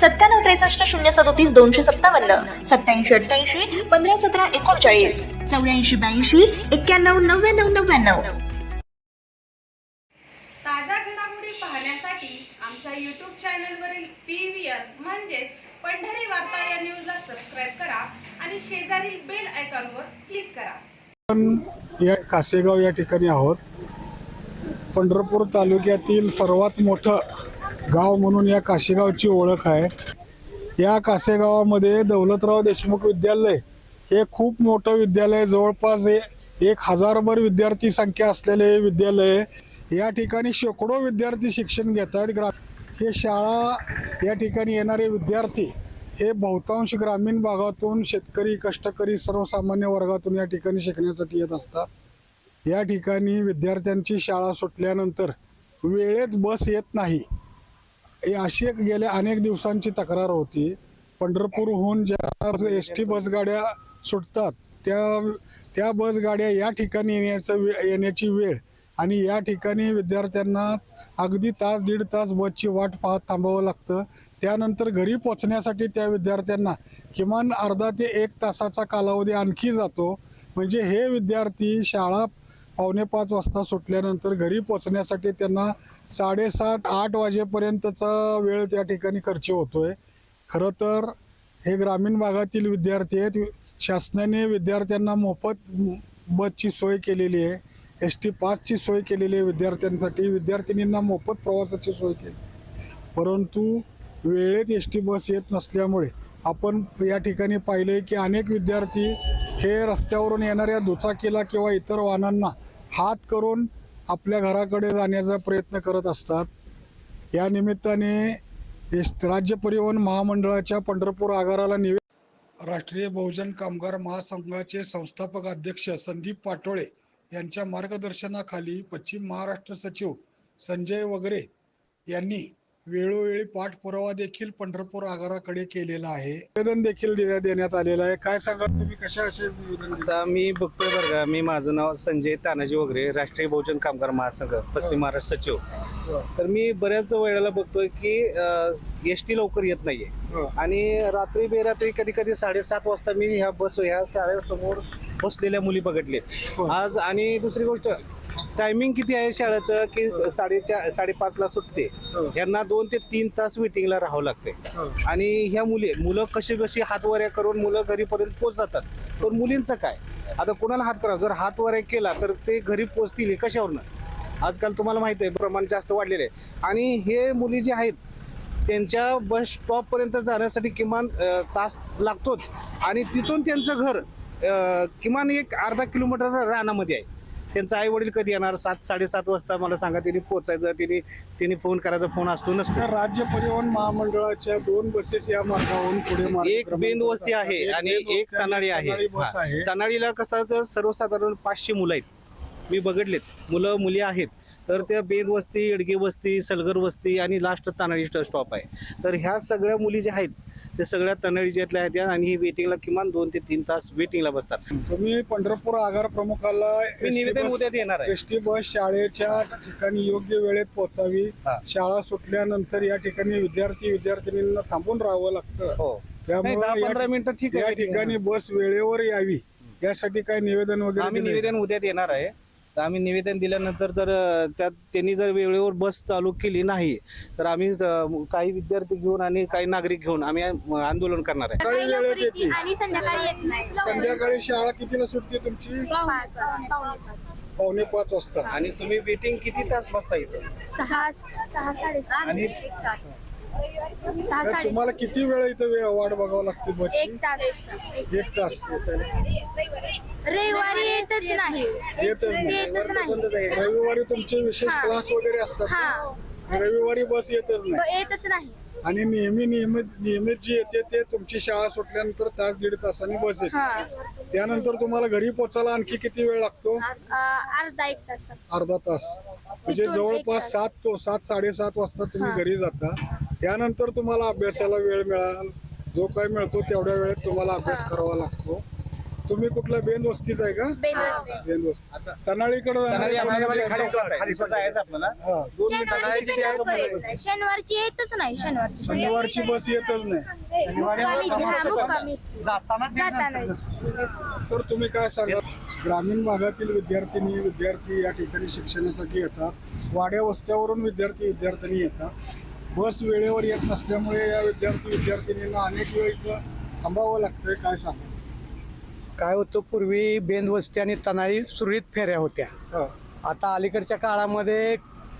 सत्त्याण्णव त्रेसष्ट शून्य सदोतीस दोनशे सत्तावन्न. सत्याऐंशी अठ्ठ्याऐंशी पंधरा सतरा एकोणचाळीस. चौऱ्याऐंशी ब्याऐंशी एक्क्याण्णव नव्याण्णव नव्याण्णव. ताज्या घडामोडी पाहण्यासाठी आमच्या यूट्यूब चॅनलवरील पी व्ही आर म्हणजेच पंढरी वार्ता या न्यूजला सबस्क्राईब करा आणि शेजारील बेल आयकॉनवर क्लिक करा. आपण या कासेगाव या ठिकाणी आहोत. पंढरपूर तालुक्यातील सर्वात मोठं गाव म्हणून या काशेगावची ओळख आहे. या कासेगावामध्ये दौलतराव देशमुख विद्यालय हे खूप मोठं विद्यालय जवळपास हे एक हजारभर विद्यार्थी संख्या असलेले हे विद्यालय. या ठिकाणी शेकडो विद्यार्थी शिक्षण घेत आहेत. ग्रा हे शाळा या ठिकाणी येणारे विद्यार्थी हे बहुतांश ग्रामीण भागातून शेतकरी कष्टकरी सर्वसामान्य वर्गातून या ठिकाणी शिकण्यासाठी येत असतात. या ठिकाणी विद्यार्थ्यांची शाळा सुटल्यानंतर वेळेत बस येत नाही. अशी एक गेल्या अनेक दिवसांची तक्रार होती. पंढरपूरहून ज्या एस टी बसगाड्या सुटतात त्या त्या बसगाड्या या ठिकाणी येण्याचं वे येण्याची वेळ आणि या ठिकाणी विद्यार्थ्यांना अगदी तास दीड तास बसची वाट पाहत थांबावं लागतं. त्यानंतर घरी पोचण्यासाठी त्या विद्यार्थ्यांना किमान अर्धा ते एक तासाचा कालावधी आणखी जातो. म्हणजे हे विद्यार्थी शाळा पावणे पाच वाजता सुटल्यानंतर घरी पोचण्यासाठी त्यांना साडेसात आठ वाजेपर्यंतचा वेळ त्या ठिकाणी खर्च होतोय. खरं तर हे ग्रामीण भागातील विद्यार्थी आहेत. शासनाने विद्यार्थ्यांना मोफत बसची सोय केलेली आहे. एस टी पासची सोय केलेली आहे विद्यार्थ्यांसाठी. विद्यार्थिनींना मोफत प्रवासाची सोय केली परंतु वेळेत एस टी बस येत नसल्यामुळे आपण या ठिकाणी पाहिले की अनेक विद्यार्थी हे रस्त्यावरून येणाऱ्या दुचाकीला किंवा इतर वाहनांना हात करून आपल्या घराकडे जाण्याचा प्रयत्न करत असतात. या निमित्ताने राज्य परिवहन महामंडळाच्या पंढरपूर आगाराला निवे राष्ट्रीय बहुजन कामगार महासंघाचे संस्थापक अध्यक्ष संदीप पाटोळे यांच्या मार्गदर्शनाखाली पश्चिम महाराष्ट्र सचिव संजय वगैरे यांनी वेळोवेळी पाठपुरावा देखील पंढरपूर आगाराकडे केलेला आहे. निवेदन देखील देण्यात देण्यात आलेलं आहे. काय सांगा तुम्ही? कशा असे निवेदन दिले? आता मी बघतोय बरं का मी माझं नाव संजय तानाजी वगैरे राष्ट्रीय बहुजन कामगार महासंघ पश्चिम महाराष्ट्र सचिव. तर मी बऱ्याच वेळेला बघतोय की एस टी लवकर येत नाहीये. हो. आणि रात्री बेरात्री कधी कधी साडेसात वाजता मी ह्या बस ह्या शाळेसमोर बसलेल्या मुली बघितले हो. आज आणि दुसरी गोष्ट टायमिंग किती आहे शाळेचं की साडेचार साडेपाचला सुटते? हो. यांना दोन ते तीन तास वेटिंगला राहावं लागते. हो. आणि ह्या मुली मुलं कशी कशी हातवाऱ्या करून मुलं घरीपर्यंत पोच जातात पण मुलींचं काय? आता कोणाला हात करा जर हातवाऱ्या केला तर ते घरी पोचतील हे कशावरनं? आजकाल तुम्हाला माहीत आहे प्रमाण जास्त वाढलेले आहे. आणि हे मुली जे आहेत त्यांच्या बस स्टॉपपर्यंत जाण्यासाठी किमान तास लागतोच. आणि तिथून त्यांचं घर किमान एक अर्धा किलोमीटर रानामध्ये आहे. त्यांचं आई वडील कधी येणार? सात साडेसात वाजता मला सांगा त्यांनी पोचायचं त्यांनी त्यांनी फोन करायचा फोन असतो नसतो. राज्य परिवहन महामंडळाच्या दोन बसेस या मार्गावरून पुढे मार्ग एक बेंद वस्ती आहे आणि एक तनाळी आहे तनाळीला कसं तर सर्वसाधारण पाचशे मुलं आहेत. मी बघितलेत. मुलं मुली आहेत. तर त्या बेद वस्ती येडगे वस्ती सलगर वस्ती आणि लास्ट तानाळी स्टॉप आहे. तर ह्या सगळ्या मुली ज्या आहेत ते सगळ्या तनाळीच्यातल्या आहेत या आणि ही वेटिंगला किमान दोन ते तीन तास वेटिंगला बसतात. तुम्ही पंढरपूर आगार प्रमुखाला मी निवेदन उद्या देणार आहे. एस टी बस शाळेच्या ठिकाणी योग्य वेळेत पोहोचावी. शाळा सुटल्यानंतर या ठिकाणी विद्यार्थी विद्यार्थिनींना थांबून राहावं लागतं. हो. दहा या- पंधरा मिनिटं ठीक या आहे ठिकाणी बस वेळेवर यावी. यासाठी काय निवेदन वगैरे आम्ही? निवेदन उद्या देणार आहे. तर आम्ही निवेदन दिल्यानंतर जर त्यात त्यांनी जर वेळेवर बस चालू केली नाही तर आम्ही काही विद्यार्थी घेऊन आणि काही नागरिक घेऊन आम्ही आंदोलन करणार आहे. सकाळी वेळेत येते आणि संध्याकाळी येत शाळा कितीला सुटते तुमची? पावणे पाच. वाजता. आणि तुम्ही वेटिंग किती तास बसता इथं? सहा सहा साडेसहा आणि- सहा तर साडे तुम्हाला किती वेळ इथं वे- वाट बघावं लागते एक बसची तास. एक तास. रविवारी येतच नाही. येतच नाही. येतच नाही. रविवारी तुमचे विशेष हा. क्लास वगैरे असतात हा? रविवारी बस येतच नाही. येतच नाही. आणि नेहमी नियमित नियमित जी येते ते तुमची शाळा सुटल्यानंतर तास दीड तासांनी बस येते. त्यानंतर तुम्हाला घरी पोचायला आणखी किती वेळ लागतो? अं, अर्धा एक तास अर्धा तास. म्हणजे इथून एक जवळपास तास. सात तो सात साडेसात वाजता तुम्ही घरी जाता. त्यानंतर तुम्हाला अभ्यासाला वेळ मिळाल. जो काय मिळतो तेवढ्या वेळेत तुम्हाला अभ्यास करावा लागतो. तुम्ही कुठल्या बेंद वस्तीचा आहे का? बेनवस्ती. बेंद वस्ती तनाळीकडे हा, शनिवारची येतच नाही. शनिवारची शनिवारची बस येतच नाही. हा, सर तुम्ही काय सांगा? ग्रामीण भागातील विद्यार्थिनी विद्यार्थी या ठिकाणी शिक्षणासाठी येतात. वाड्या वस्त्यावरून विद्यार्थी विद्यार्थिनी येतात. बस वेळेवर येत नसल्यामुळे या विद्यार्थी विद्यार्थिनींना अनेक वेळ इथं थांबावं लागतंय काय सांगा काय होतं पूर्वी बेंदवस्ती आणि तनाळी सुरळीत फेऱ्या होत्या. हा. आता अलीकडच्या काळामध्ये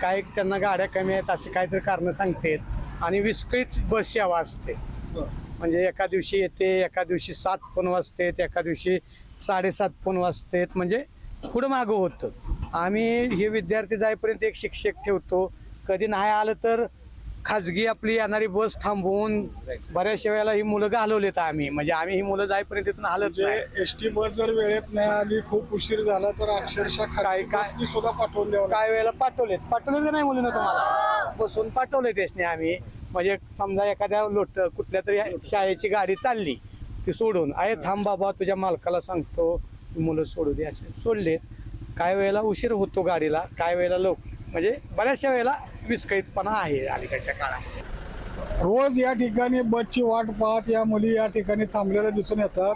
काय त्यांना गाड्या कमी आहेत असे काहीतरी कारणं सांगतात आणि विस्कळीत बस सेवा असते. म्हणजे एका दिवशी येते एका दिवशी सात फोन वाजतेत एका दिवशी साडेसात फोन वाजतेत म्हणजे पुढं मागं होतं. आम्ही हे विद्यार्थी जाईपर्यंत एक शिक्षक ठेवतो. कधी नाही आलं तर खाजगी आपली येणारी बस थांबवून बऱ्याचशा वेळेला ही मुलं घालवलेत आम्ही. म्हणजे आम्ही ही मुलं जाईपर्यंत इथून हलत नाही म्हणजे एस टी बस जर वेळेत नाही आली खूप उशीर झाला तर अक्षरशः काय- काय- सुद्धा पाठवून द्यावं लागतं. काय वेळेला पाठवलेत? पाठवले का नाही मुलीनं तुम्हाला? बसून पाठवले त्यासने आम्ही. म्हणजे समजा एखाद्या लोट कुठल्या तरी शाळेची गाडी चालली ती सोडून आहे थांब बाबा तुझ्या मालकाला सांगतो मुलं सोडू दे असे सोडलेत. काय वेळेला उशीर होतो गाडीला काय वेळेला लोक म्हणजे बऱ्याचशा वेळेला विस्कळीतपणा आहे अलीकडच्या काळात. रोज या ठिकाणी बसची वाट पाहत या मुली या ठिकाणी थांबलेल्या दिसून येतात.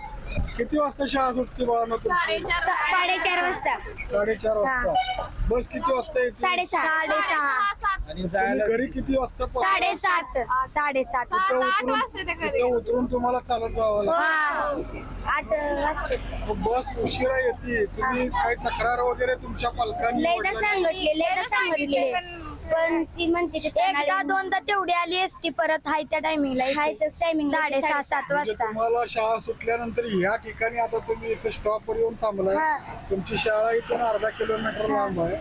किती वाजता शाळा सुटते बाळांनो तुमची? साडेचार वाजता. साडेचार वाजता. बस किती वाजता येते? साडेसहा साडेसहा आणि तुम्ही जायला घरी किती वाजता पोहोचता? साडेसात. साडेसात. तिथं उतरून तिथं उतरून तुम्हाला चालत जावं लागतं. हा. आठ वाजते. मग बस उशिरा येते. तुम्ही काही तक्रार वगैरे तुमच्या पालकांनी लयदा वडिलांनी- सांगितले लयदा सांगितले. पण ती म्हणते एकदा दोनदा तेवढी आली एसटी परत हाय त्या टायमिंगला टायमिंग साडेसहा सात म्हणजे वाजता. तुम्हाला शाळा सुटल्यानंतर ह्या ठिकाणी आता तुम्ही इथं स्टॉपवर येऊन थांबलाय. हा. तुमची शाळा इथून अर्धा किलोमीटर लांब आहे.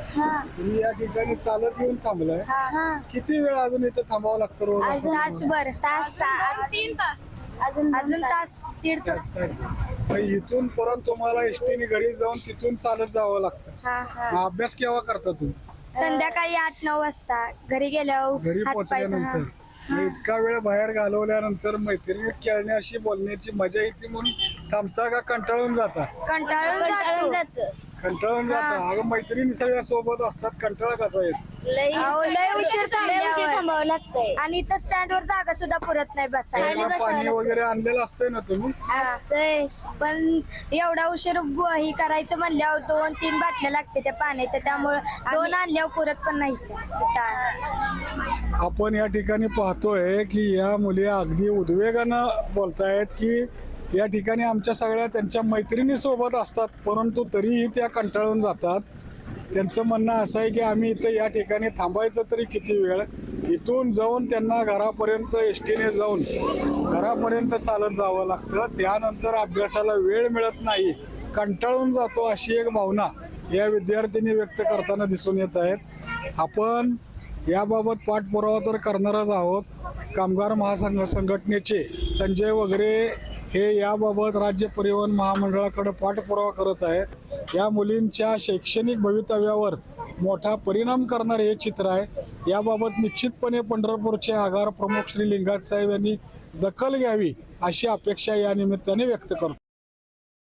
तुम्ही या ठिकाणी चालत येऊन थांबलाय. किती वेळ अजून इथं थांबावं लागतं रोज? असं? तासभर. तास तीन तास. अजून अजून तास. दीड तास. मग इथून परत तुम्हाला एसटीने घरी जाऊन तिथून चालत जावं लागतं. हा हा. अभ्यास केव्हा करता तुम्ही? संध्याकाळी आठ नऊ वाजता. घरी गेल्यावर घरी हातपाय पोहोचल्यानंतर. धुणं. मग इतका वेळ बाहेर घालवल्यानंतर मैत्रिणीत खेळण्याशी बोलण्याची मजा येते म्हणून थांबता का कंटाळून जाता? कंटाळून जातो. कंटाळून जाता अगं मैत्रिणी सगळ्या सोबत असतात. कंटाळा कसा येत अहो, लय उशीर थांबावं लागतंय. आणि इथं स्टँड वर जागा सुद्धा पुरत नाही प्यायला पाणी बसायला वगैरे आणलेलं असतंय ना तुम्ही? असतंय. पण एवढा उशीर ब- ही करायचं म्हणल्यावर दोन तीन बाटल्या लागते त्या पाण्याच्या. त्यामुळं दोन आणल्यावर पुरत पण नाही. आपण या ठिकाणी पाहतोय की या मुली अगदी उद्वेगानं बोलतायत की या ठिकाणी आमच्या सगळ्या त्यांच्या मैत्रिणी सोबत असतात परंतु तरीही त्या कंटाळून जातात. त्यांचं म्हणणं असं आहे की आम्ही इथं या ठिकाणी थांबायचं तरी किती वेळ? इथून जाऊन त्यांना घरापर्यंत एस टीने जाऊन घरापर्यंत चालत जावं लागतं. त्यानंतर अभ्यासाला वेळ मिळत नाही. कंटाळून जातो अशी एक भावना या विद्यार्थ्यांनी व्यक्त करताना दिसून येत आहेत. आपण याबाबत पाठपुरावा तर करणारच आहोत. कामगार महासंघ संघटनेचे संजय वगैरे हे याबाबत राज्य परिवहन महामंडळाकडे पाठपुरावा करत आहेत या मुलींच्या शैक्षणिक भवितव्यावर मोठा परिणाम करणारे हे चित्र आहे. याबाबत निश्चितपणे पंढरपूरचे आगार प्रमुख श्री लिंगात साहेब यांनी दखल घ्यावी अशी अपेक्षा या निमित्ताने व्यक्त करतो.